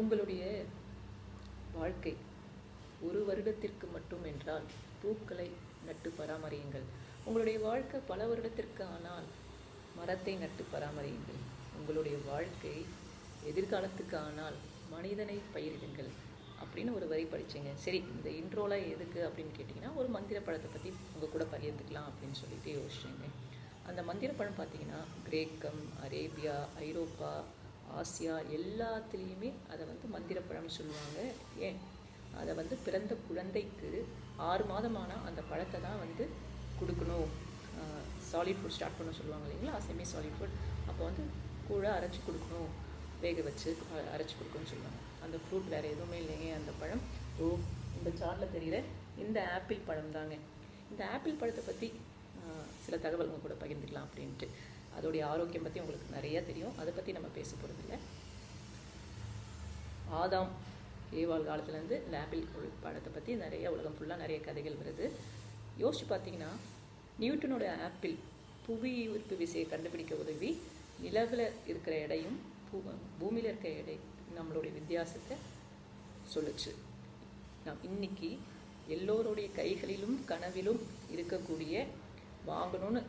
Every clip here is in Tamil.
உங்களுடைய வாழ்க்கை ஒரு வருடத்திற்கு மட்டும் என்றால் பூக்களை நட்டு பராமரியுங்கள். உங்களுடைய வாழ்க்கை பல வருடத்திற்கு ஆனால் மரத்தை நட்டு பராமரியுங்கள். உங்களுடைய வாழ்க்கை எதிர்காலத்துக்கு ஆனால் மனிதனை பயிரிடுங்கள் அப்படின்னு ஒரு வரி படித்தேங்க சரி இந்த இன்ட்ரோலாம் எதுக்கு அப்படின்னு கேட்டிங்கன்னா ஒரு மந்திர பழத்தை பற்றி உங்கள் கூட பகிர்ந்துக்கலாம் அப்படின்னு சொல்லிட்டு யோசிச்சேங்க. அந்த மந்திர பழம் பார்த்தீங்கன்னா கிரேக்கம் அரேபியா ஐரோப்பா ஆசியா எல்லாத்துலேயுமே அதை வந்து மந்திரப்பழம்னு சொல்லுவாங்க. ஏன்? அதை வந்து பிறந்த குழந்தைக்கு ஆறு மாதமானால் அந்த பழத்தை தான் வந்து கொடுக்கணும். சாலிட் ஃபுட் ஸ்டார்ட் பண்ண சொல்லுவாங்க இல்லைங்களா? செமி சாலிட் ஃபுட் அப்போ வந்து கூழாக அரைச்சி கொடுக்கணும். வேக வச்சு அரைச்சி கொடுக்கணும்னு சொல்லுவாங்க. அந்த ஃப்ரூட் வேறு எதுவுமே இல்லைங்க. அந்த பழம் ஓ இந்த சாரில் தெரிகிற இந்த ஆப்பிள் பழம் தாங்க. இந்த ஆப்பிள் பழத்தை பற்றி சில தகவல் கூட பகிர்ந்துக்கலாம் அப்படின்ட்டு. அதோடைய ஆரோக்கியம் பற்றி உங்களுக்கு நிறைய தெரியும். அதை பற்றி நம்ம பேச போகிறதில்ல ஆதாம் ஏவாள் காலத்துலேருந்து இந்த ஆப்பிள் பழத்தை பற்றி நிறைய உலகம் ஃபுல்லாக நிறைய கதைகள் வருது. யோசிச்சு பார்த்தீங்கன்னா நியூட்டனோட ஆப்பிள் புவி ஈர்ப்பு விசையை கண்டுபிடிக்க உதவி நிலவில் இருக்கிற எடையும் பூ பூமியில் இருக்கிற எடை நம்மளுடைய வித்தியாசத்தை சொல்லுச்சு. நாம் இன்னைக்கு எல்லோருடைய கைகளிலும் கனவிலும் இருக்கக்கூடிய வாங்கணும்னு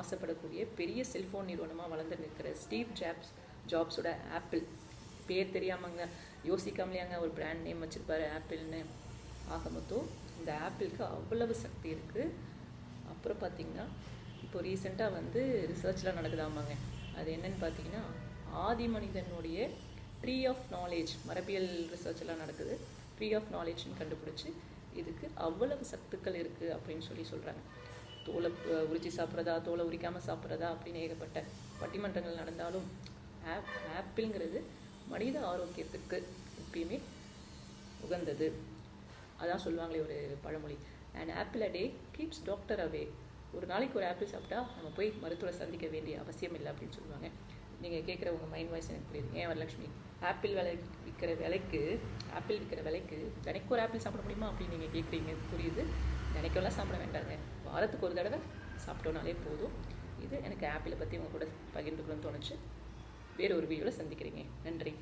ஆசைப்படக்கூடிய பெரிய செல்ஃபோன் நிறுவனமாக வளர்ந்து நிற்கிற ஸ்டீவ் ஜாப்ஸ் ஜாப்ஸோட ஆப்பிள். பேர் தெரியாமங்க யோசிக்காமலேயாங்க ஒரு பிராண்ட் நேம் வச்சுருப்பாரு ஆப்பிள்னு. ஆக மொத்தம் இந்த ஆப்பிளுக்கு அவ்வளவு சக்தி இருக்குது அப்புறம் பார்த்தீங்கன்னா இப்போ ரீசெண்டாக வந்து ரிசர்ச்லாம் நடக்குதாமாங்க. அது என்னன்னு பார்த்தீங்கன்னா ஆதி மனிதனுடைய ட்ரீ ஆஃப் நாலேஜ் மரபியல் ரிசர்ச்லாம் நடக்குது. ட்ரீ ஆஃப் நாலேஜ்னு கண்டுபிடிச்சி இதுக்கு அவ்வளவு சத்துக்கள் இருக்குது அப்படின்னு சொல்லி சொல்கிறாங்க தோலை உரிச்சு சாப்பிட்றதா தோலை உரிக்காமல் சாப்பிட்றதா அப்படின்னு ஏகப்பட்ட பட்டிமன்றங்கள் நடந்தாலும் ஆப் ஆப்பிள்ங்கிறது மனித ஆரோக்கியத்துக்கு எப்பயுமே உகந்தது. அதான் சொல்லுவாங்களே ஒரு பழமொழி. And apple a day keeps doctor away ஒரு நாளைக்கு ஒரு ஆப்பிள் சாப்பிட்டா நம்ம போய் மருத்துவரை சந்திக்க வேண்டிய அவசியம் இல்லை அப்படின்னு சொல்லுவாங்க. நீங்கள் கேட்குற உங்கள் மைண்ட் வாய்ஸ் எனக்கு புரியுது. ஏன் வரலட்சுமி? ஆப்பிள் விலை விற்கிற விலைக்கு ஆப்பிள் விற்கிற விலைக்கு தினைக்கு ஒரு ஆப்பிள் சாப்பிட முடியுமா அப்படின்னு நீங்கள் கேட்குறீங்க. புரியுது. தினைக்கெல்லாம் சாப்பிட வேண்டாங்க. வாரத்துக்கு ஒரு தடவை சாப்பிட்டோனாலே போதும். இது எனக்கு ஆப்பிளை பற்றி உங்கள் கூட பகிர்ந்துக்கணும்னு தோணுச்சு. வேறு ஒரு வீடியோவில் சந்திக்கிறீங்க. நன்றி.